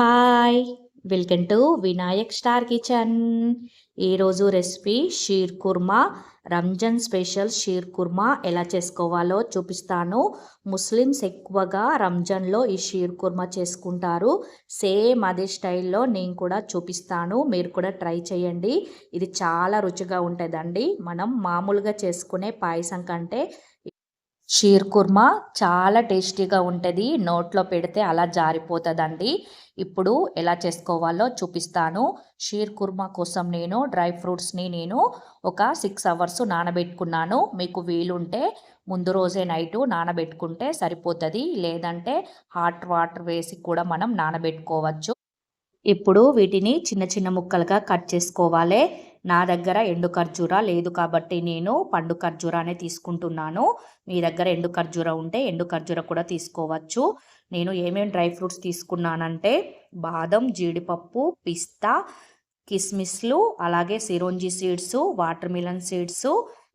Hi welcome to Vinayak star kitchen. ఈరోజు recipe sheer khurma Ramzan special sheer khurma ఎలా చేసుకోవాలో చూపిస్తాను. ముస్లిమ్స్ ఎక్కువగా రంజాన్లో ఈ షీర్ కుర్మా చేసుకుంటారు. సేమ్ అదే స్టైల్లో నేను కూడా చూపిస్తాను. మీరు కూడా ట్రై చేయండి. ఇది చాలా రుచిగా ఉంటుందండి. మనం మామూలుగా చేసుకునే పాయసం కంటే షీర్ కుర్మా చాలా టేస్టీగా ఉంటుంది. నోట్లో పెడితే అలా జారిపోతుందండి. ఇప్పుడు ఎలా చేసుకోవాలో చూపిస్తాను. షీర్ కుర్మా కోసం నేను డ్రై ఫ్రూట్స్ని నేను ఒక సిక్స్ అవర్స్ నానబెట్టుకున్నాను. మీకు వీలుంటే ముందు రోజే నైటు నానబెట్టుకుంటే సరిపోతుంది. లేదంటే హాట్ వాటర్ వేసి కూడా మనం నానబెట్టుకోవచ్చు. ఇప్పుడు వీటిని చిన్న చిన్న ముక్కలుగా కట్ చేసుకోవాలి. నా దగ్గర ఎండు ఖర్జూర లేదు కాబట్టి నేను పండు ఖర్జూరానే తీసుకుంటున్నాను. మీ దగ్గర ఎండు ఖర్జూర ఉంటే ఎండు ఖర్జూర కూడా తీసుకోవచ్చు. నేను ఏమేమి డ్రై ఫ్రూట్స్ తీసుకున్నానంటే బాదం జీడిపప్పు పిస్తా కిస్మిస్లు అలాగే సిరోంజి సీడ్స్ వాటర్ మిలన్ సీడ్స్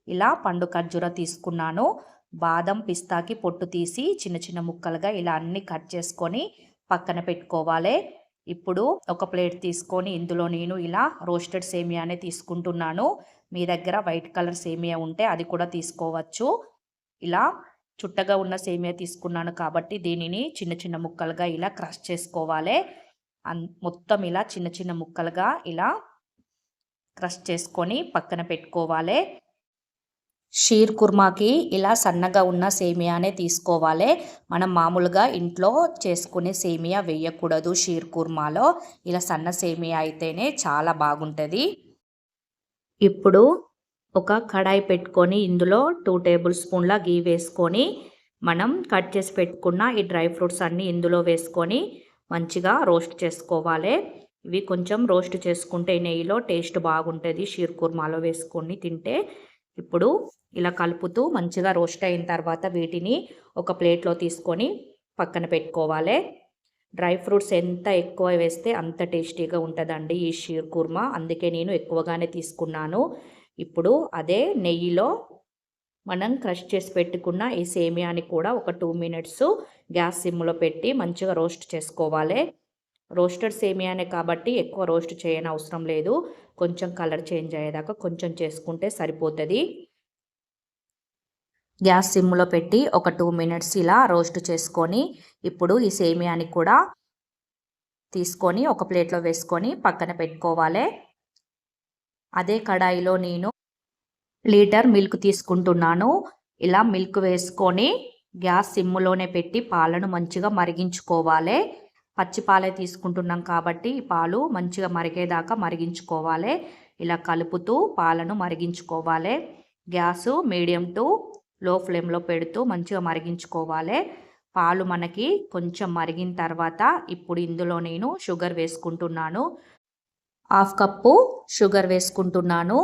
ఇలా పండు ఖర్జూర తీసుకున్నాను. బాదం పిస్తాకి పొట్టు తీసి చిన్న చిన్న ముక్కలుగా ఇలా అన్ని కట్ చేసుకొని పక్కన పెట్టుకోవాలి. ఇప్పుడు ఒక ప్లేట్ తీసుకొని ఇందులో నేను ఇలా రోస్టెడ్ సేమియానే తీసుకుంటున్నాను. మీ దగ్గర వైట్ కలర్ సేమియా ఉంటే అది కూడా తీసుకోవచ్చు. ఇలా చుట్టగా ఉన్న సేమియా తీసుకున్నాను కాబట్టి దీనిని చిన్న చిన్న ముక్కలుగా ఇలా క్రష్ చేసుకోవాలి. మొత్తం ఇలా చిన్న చిన్న ముక్కలుగా ఇలా క్రష్ చేసుకొని పక్కన పెట్టుకోవాలి. షీర్ కుర్మాకి ఇలా సన్నగా ఉన్న సేమియానే తీసుకోవాలి. మనం మామూలుగా ఇంట్లో చేసుకునే సేమియా వేయకూడదు షీర్ కుర్మాలో. ఇలా సన్న సేమియా అయితేనే చాలా బాగుంటుంది. ఇప్పుడు ఒక కడాయి పెట్టుకొని ఇందులో టూ టేబుల్ స్పూన్ల గీ వేసుకొని మనం కట్ చేసి పెట్టుకున్న ఈ డ్రై ఫ్రూట్స్ అన్నీ ఇందులో వేసుకొని మంచిగా రోస్ట్ చేసుకోవాలి. ఇవి కొంచెం రోస్ట్ చేసుకుంటే నెయ్యిలో టేస్ట్ బాగుంటుంది షీర్ కుర్మాలో వేసుకొని తింటే. ఇప్పుడు ఇలా కలుపుతూ మంచిగా రోస్ట్ అయిన తర్వాత వీటిని ఒక ప్లేట్లో తీసుకొని పక్కన పెట్టుకోవాలి. డ్రై ఫ్రూట్స్ ఎంత ఎక్కువ వేస్తే అంత టేస్టీగా ఉంటుందండి ఈ షీర్ కుర్మా. అందుకే నేను ఎక్కువగానే తీసుకున్నాను. ఇప్పుడు అదే నెయ్యిలో మనం క్రష్ చేసి పెట్టుకున్న ఈ సేమియాని కూడా ఒక టూ మినిట్స్ గ్యాస్ సిమ్లో పెట్టి మంచిగా రోస్ట్ చేసుకోవాలి. రోస్టెడ్ సేమియానే కాబట్టి ఎక్కువ రోస్ట్ చేయని అవసరం లేదు. కొంచెం కలర్ చేంజ్ అయ్యేదాకా కొంచెం చేసుకుంటే సరిపోతుంది. గ్యాస్ సిమ్లో పెట్టి ఒక టూ మినిట్స్ ఇలా రోస్ట్ చేసుకొని ఇప్పుడు ఈ సేమియాని కూడా తీసుకొని ఒక ప్లేట్లో వేసుకొని పక్కన పెట్టుకోవాలి. అదే కడాయిలో నేను లీటర్ మిల్క్ తీసుకుంటున్నాను. ఇలా మిల్క్ వేసుకొని గ్యాస్ సిమ్లోనే పెట్టి పాలను మంచిగా మరిగించుకోవాలి. పచ్చి పాలే తీసుకుంటున్నాం కాబట్టి పాలు మంచిగా మరిగేదాకా మరిగించుకోవాలి. ఇలా కలుపుతూ పాలను మరిగించుకోవాలి. గ్యాసు మీడియం టు లో ఫ్లేమ్లో పెడుతూ మంచిగా మరిగించుకోవాలి. పాలు మనకి కొంచెం మరిగిన తర్వాత ఇప్పుడు ఇందులో నేను షుగర్ వేసుకుంటున్నాను. హాఫ్ కప్పు షుగర్ వేసుకుంటున్నాను.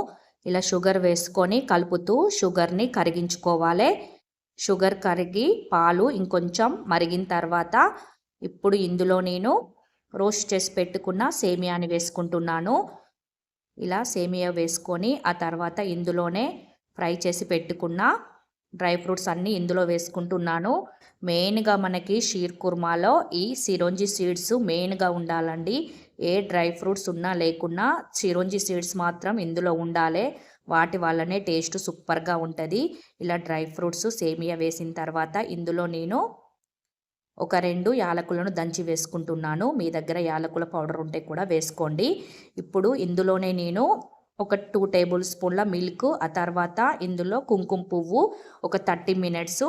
ఇలా షుగర్ వేసుకొని కలుపుతూ షుగర్ని కరిగించుకోవాలి. షుగర్ కరిగి పాలు ఇంకొంచెం మరిగిన తర్వాత ఇప్పుడు ఇందులో నేను రోస్ట్ చేసి పెట్టుకున్న సేమియాని వేసుకుంటున్నాను. ఇలా సేమియా వేసుకొని ఆ తర్వాత ఇందులోనే ఫ్రై చేసి పెట్టుకున్న డ్రై ఫ్రూట్స్ అన్నీ ఇందులో వేసుకుంటున్నాను. మెయిన్గా మనకి షీర్ కుర్మాలో ఈ సిరోంజి సీడ్స్ మెయిన్గా ఉండాలండి. ఏ డ్రై ఫ్రూట్స్ ఉన్నా లేకున్నా చిరోంజి సీడ్స్ మాత్రం ఇందులో ఉండాలి. వాటి వల్లనే టేస్ట్ సూపర్గా ఉంటుంది. ఇలా డ్రై ఫ్రూట్స్ సేమియా వేసిన తర్వాత ఇందులో నేను ఒక రెండు యాలకులను దంచి వేసుకుంటున్నాను. మీ దగ్గర యాలకుల పౌడర్ ఉంటే కూడా వేసుకోండి. ఇప్పుడు ఇందులోనే నేను ఒక టూ టేబుల్ స్పూన్ల మిల్క్ ఆ తర్వాత ఇందులో కుంకుమ పువ్వు ఒక థర్టీ మినిట్స్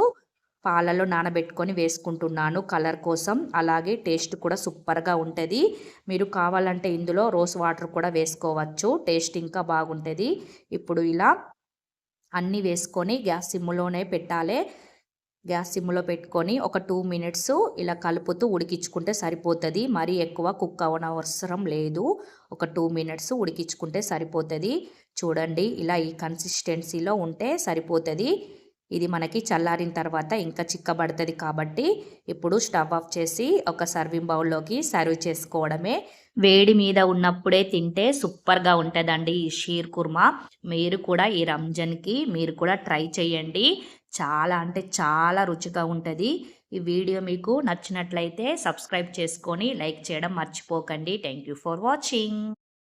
పాలలో నానబెట్టుకొని వేసుకుంటున్నాను కలర్ కోసం. అలాగే టేస్ట్ కూడా సూపర్గా ఉంటుంది. మీరు కావాలంటే ఇందులో రోస్ వాటర్ కూడా వేసుకోవచ్చు. టేస్ట్ ఇంకా బాగుంటుంది. ఇప్పుడు ఇలా అన్నీ వేసుకొని గ్యాస్ సిమ్లోనే పెట్టాలి. గ్యాస్ సిమ్లో పెట్టుకొని ఒక టూ మినిట్స్ ఇలా కలుపుతూ ఉడికించుకుంటే సరిపోతుంది. మరీ ఎక్కువ కుక్ అవ్వన అవసరం లేదు. ఒక టూ మినిట్స్ ఉడికించుకుంటే సరిపోతుంది. చూడండి ఇలా ఈ కన్సిస్టెన్సీలో ఉంటే సరిపోతుంది. ఇది మనకి చల్లారిన తర్వాత ఇంకా చిక్కబడుతుంది కాబట్టి ఇప్పుడు స్టవ్ ఆఫ్ చేసి ఒక సర్వింగ్ బౌల్లోకి సర్వ్ చేసుకోవడమే. వేడి మీద ఉన్నప్పుడే తింటే సూపర్గా ఉంటుందండి ఈ షీర్ కుర్మా. మీరు కూడా ఈ రంజాన్కి మీరు కూడా ట్రై చేయండి. చాలా అంటే చాలా రుచిగా ఉంటుంది. ఈ వీడియో మీకు నచ్చినట్లయితే సబ్స్క్రైబ్ చేసుకొని లైక్ చేయడం మర్చిపోకండి. Thank you for watching.